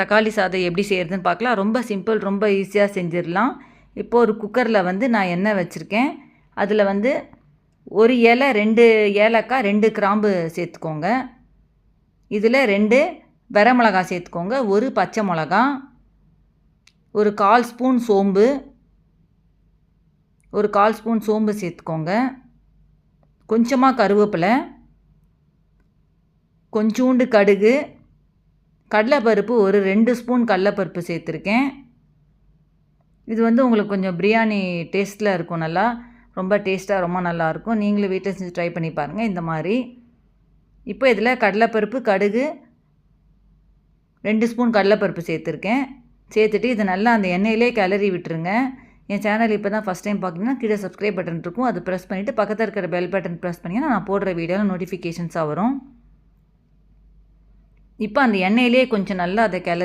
தக்காளி சாதம் எப்படி செய்கிறதுன்னு பார்க்கலாம். ரொம்ப சிம்பிள் ரொம்ப ஈஸியாக செஞ்சிடலாம். இப்போ ஒரு குக்கரில் வந்து நான் எண்ணெய் வச்சுருக்கேன். அதில் வந்து ஒரு இலை ரெண்டு ஏலக்காய் ரெண்டு கிராம்பு சேர்த்துக்கோங்க. இதில் ரெண்டு வரமிளகா சேர்த்துக்கோங்க. ஒரு பச்சை மிளகா ஒரு கால் ஸ்பூன் சோம்பு ஒரு கால் ஸ்பூன் சோம்பு சேர்த்துக்கோங்க. கொஞ்சமாக கருவேப்பிலை கொஞ்சோண்டு கடுகு கடலைப்பருப்பு ஒரு ரெண்டு ஸ்பூன் கடலைப்பருப்பு சேர்த்துருக்கேன். இது வந்து உங்களுக்கு கொஞ்சம் பிரியாணி டேஸ்ட்டில் இருக்கும் நல்லா. ரொம்ப டேஸ்ட்டாக ரொம்ப நல்லாயிருக்கும் நீங்களும் வீட்டில் செஞ்சு ட்ரை பண்ணி பாருங்கள் இந்த மாதிரி. இப்போ இதில் கடலைப்பருப்பு கடுகு ரெண்டு ஸ்பூன் கடலைப்பருப்பு சேர்த்துருக்கேன். சேர்த்துட்டு இது நல்லா அந்த எண்ணெயிலே கிளறி விட்டுருங்க. என் சேனல் இப்போ தான் ஃபஸ்ட் டைம் பார்க்குறீங்கன்னா கீழே சப்ஸ்கிரைப் பட்டன் இருக்கும். அது ப்ரெஸ் பண்ணிவிட்டு பக்கத்தில் இருக்கிற பெல் பட்டன் ப்ரெஸ் பண்ணிங்கன்னா நான் போடுற வீடியோவில் நோட்டிஃபிகேஷன்ஸாக வரும். இப்போ அந்த எண்ணெயிலே கொஞ்சம் நல்லா அதை கிளறி